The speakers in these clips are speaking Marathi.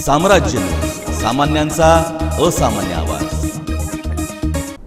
साम्राज्य. सामान्यांचा असामान्य आवाज.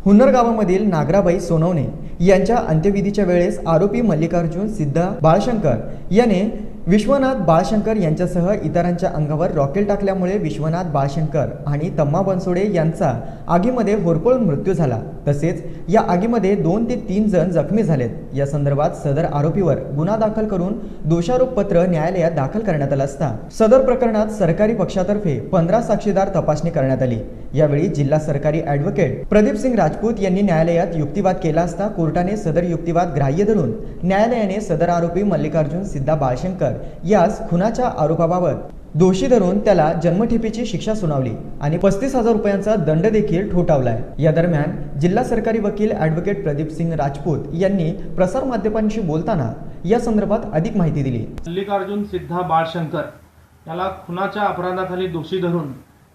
हुन्नर गावामधील नागराबाई सोनवणे यांच्या अंत्यविधीच्या वेळेस आरोपी मल्लिकार्जुन सिद्धा बाळशंकर याने विश्वनाथ बाळशंकर यांच्यासह इतरांच्या अंगावर रॉकेल टाकल्यामुळे विश्वनाथ बाळशंकर आणि तम्मा बनसोडे यांचा आगीमध्ये होरपळून मृत्यू झाला. तसेच या आगीमध्ये दोन ते तीन जण जखमी झालेत. या संदर्भात सदर आरोपीवर गुन्हा दाखल करून दोषारोप पत्र न्यायालयात दाखल करण्यात आलं असता सदर प्रकरणात सरकारी पक्षातर्फे पंधरा साक्षीदार तपासणी करण्यात आली. यावेळी जिल्हा सरकारी ॲडव्होकेट प्रदीप सिंग राजपूत यांनी न्यायालयात युक्तिवाद केला असता कोर्टाने सदर युक्तिवाद ग्राह्य धरून न्यायालयाने सदर आरोपी मल्लिकार्जुन सिद्धा बाळशंकर यास खुनाच्या आरोपाबाबत दोषी धरून त्याला जन्मठेपेची शिक्षा सुनावली आणि पस्तीस हजार रुपयांचा दंड देखील ठोठावलाय. या दरम्यान जिल्हा सरकारी वकील ॲडव्होकेट प्रदीप सिंग राजपूत यांनी प्रसार माध्यमांशी बोलताना या संदर्भात अधिक माहिती दिली. मल्लिकार्जुन सिद्धा बाळशंकर याला खुनाच्या अपराधाखाली दोषी धरून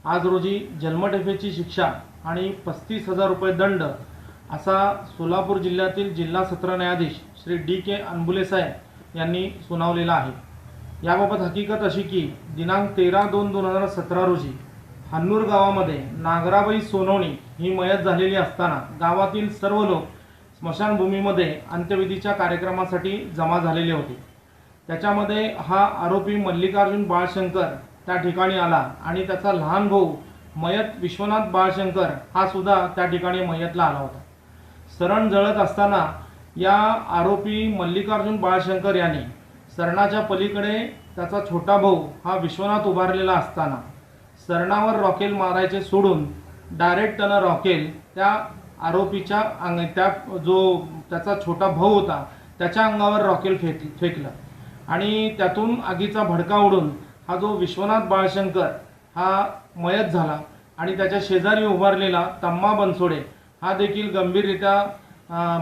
आज रोजी जन्मठेपेची शिक्षा आणि पस्तीस हजार रुपये दंड असा सोलापूर जिल्ह्यातील जिल्हा सत्र न्यायाधीश श्री डी के अनबुले साहेब यांनी सुनावलेला आहे. याबाबत हकीकत अशी की दिनांक तेरा दोन दोन हजार सतरा रोजी हन्नूर गावामध्ये नागराबाई सोनवणी ही मयत झालेली असताना गावातील सर्व लोक स्मशानभूमीमध्ये अंत्यविधीच्या कार्यक्रमासाठी जमा झालेले होते. त्याच्यामध्ये हा आरोपी मल्लिकार्जुन बाळशंकर त्या ठिकाणी आला आणि त्याचा लहान भाऊ मयत विश्वनाथ बाळशंकर हा सुद्धा त्या ठिकाणी मयतला आला होता. सरण जळत असताना या आरोपी मल्लिकार्जुन बाळशंकर याने सरणाच्या पलीकडे त्याचा छोटा भाऊ हा विश्वनाथ उभारलेला असताना सरणावर रॉकेल मारायचे सोडून डायरेक्ट त्यानं रॉकेल त्या आरोपीच्या अंग त्या जो त्याचा छोटा भाऊ होता त्याच्या अंगावर रॉकेल फेक फेकलं. आणि त्यातून आगीचा भडका उडून हा जो विश्वनाथ बाळशंकर हा मयत झाला आणि त्याच्या शेजारी उभारलेला तम्मा बनसोडे हा देखील गंभीररित्या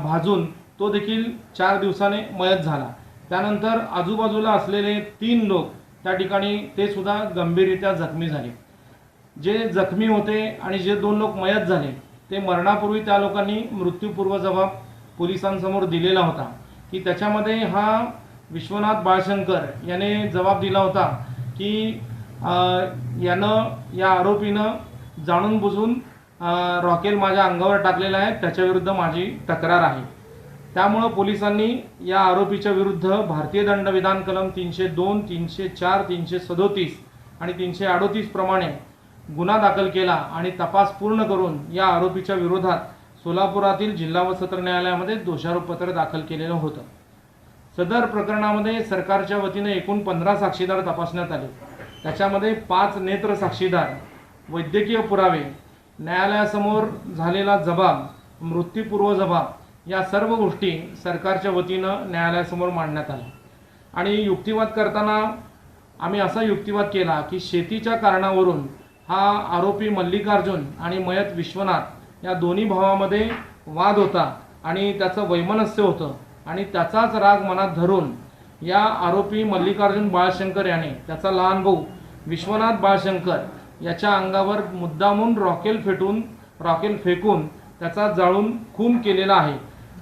भाजून तो देखील चार दिवसाने मयत झाला. त्यानंतर आजूबाजूला असलेले तीन लोक त्या ठिकाणी ते सुद्धा गंभीररित्या जखमी झाले. जे जखमी होते आणि जे दोन लोक मयत झाले ते मरणापूर्वी त्या लोकांनी मृत्यूपूर्व जबाब पोलिसांसमोर दिलेला होता. की त्याच्यामध्ये हा विश्वनाथ बाळशंकर याने जबाब दिला होता की यानं या आरोपीनं जाणून बुजून रॉकेल माझ्या अंगावर टाकलेला आहे त्याच्याविरुद्ध माझी तक्रार आहे. त्यामुळं पोलिसांनी या आरोपीच्या विरुद्ध भारतीय दंडविधान कलम तीनशे दोन तीनशे चार तीनशे सदोतीस आणि तीनशे अडोतीस प्रमाणे गुन्हा दाखल केला आणि तपास पूर्ण करून या आरोपीच्या विरोधात सोलापुरातील जिल्हा व सत्र न्यायालयामध्ये दोषारोपपत्र दाखल केलेलं होतं. सदर प्रकरणामध्ये सरकारच्या वतीने एकूण पंधरा साक्षीदार तपासण्यात आले. त्याच्यामध्ये पाच नेत्र साक्षीदार वैद्यकीय पुरावे न्यायालयासमोर झालेला जबाब मृत्यूपूर्व जबाब या सर्व गोष्टी सरकारच्या वतीनं न्यायालयासमोर मांडण्यात आल्या. आणि युक्तिवाद करताना आम्ही असा युक्तिवाद केला की शेतीच्या कारणावरून हा आरोपी मल्लिकार्जुन आणि मयत विश्वनाथ या दोन्ही भावामध्ये वाद होता आणि त्याचं वैमनस्य होतं आणि त्याचाच राग मनात धरून या आरोपी मल्लिकार्जुन बाळशंकर याने त्याचा लहान भाऊ विश्वनाथ बाळशंकर याच्या अंगावर मुद्दामून रॉकेल फेटून रॉकेल फेकून त्याचा जाळून खून केलेला आहे.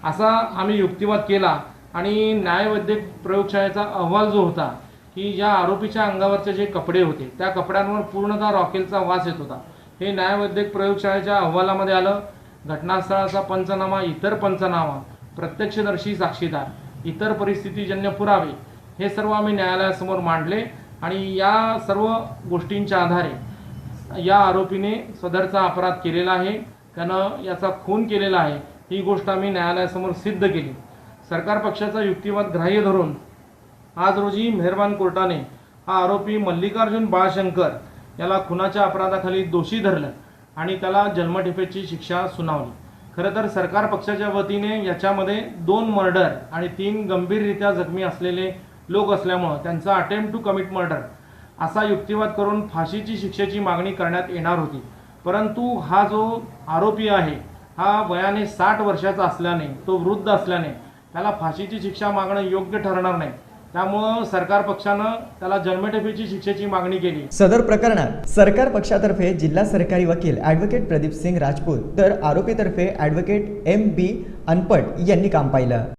असा आम्ही युक्तिवाद केला आणि न्यायवैद्यक प्रयोगशाळेचा अहवाल जो होता की ज्या आरोपीच्या अंगावरचे जे कपडे होते त्या कपड्यांवर पूर्णतः रॉकेलचा वास येत होता. हे न्यायवैद्यक प्रयोगशाळेच्या अहवालामध्ये आलं. घटनास्थळाचा पंचनामा इतर पंचनामा प्रत्यक्षदर्शी साक्षीदार इतर परिस्थितीजन्य पुरावे हे सर्व आम्ही न्यायालयासमोर मांडले आणि या सर्व गोष्टींच्या आधारे या आरोपीने सदरचा अपराध केलेला आहे. त्यानं याचा खून केलेला आहे. ही गोष्ट आम्ही न्यायालयासमोर सिद्ध केली. सरकार पक्षाचा युक्तिवाद ग्राह्य धरून आज रोजी मेहरबान कोर्टाने हा आरोपी मल्लिकार्जुन बाळशंकर याला खुनाच्या अपराधाखाली दोषी धरलं आणि त्याला जन्मठेपेची शिक्षा सुनावली. खरं तर सरकार पक्षाच्या वतीने याच्यामध्ये दोन मर्डर आणि तीन गंभीररित्या जखमी असलेले लोक असल्यामुळं त्यांचा अटेम्प्ट टू कमिट मर्डर असा युक्तिवाद करून फाशीची शिक्षेची मागणी करण्यात येणार होती. परंतु हा जो आरोपी आहे हा वयाने साठ वर्षाचा असल्याने तो वृद्ध असल्याने त्याला फाशीची शिक्षा मागणं योग्य ठरणार नाही. त्यामुळं सरकार पक्षानं त्याला जन्मठेपेची शिक्षेची मागणी केली. सदर प्रकरणात सरकार पक्षातर्फे जिल्हा सरकारी वकील ॲडव्होकेट प्रदीप सिंग राजपूत तर आरोपीतर्फे ॲडव्होकेट एम बी अनपट यांनी काम पाहिलं.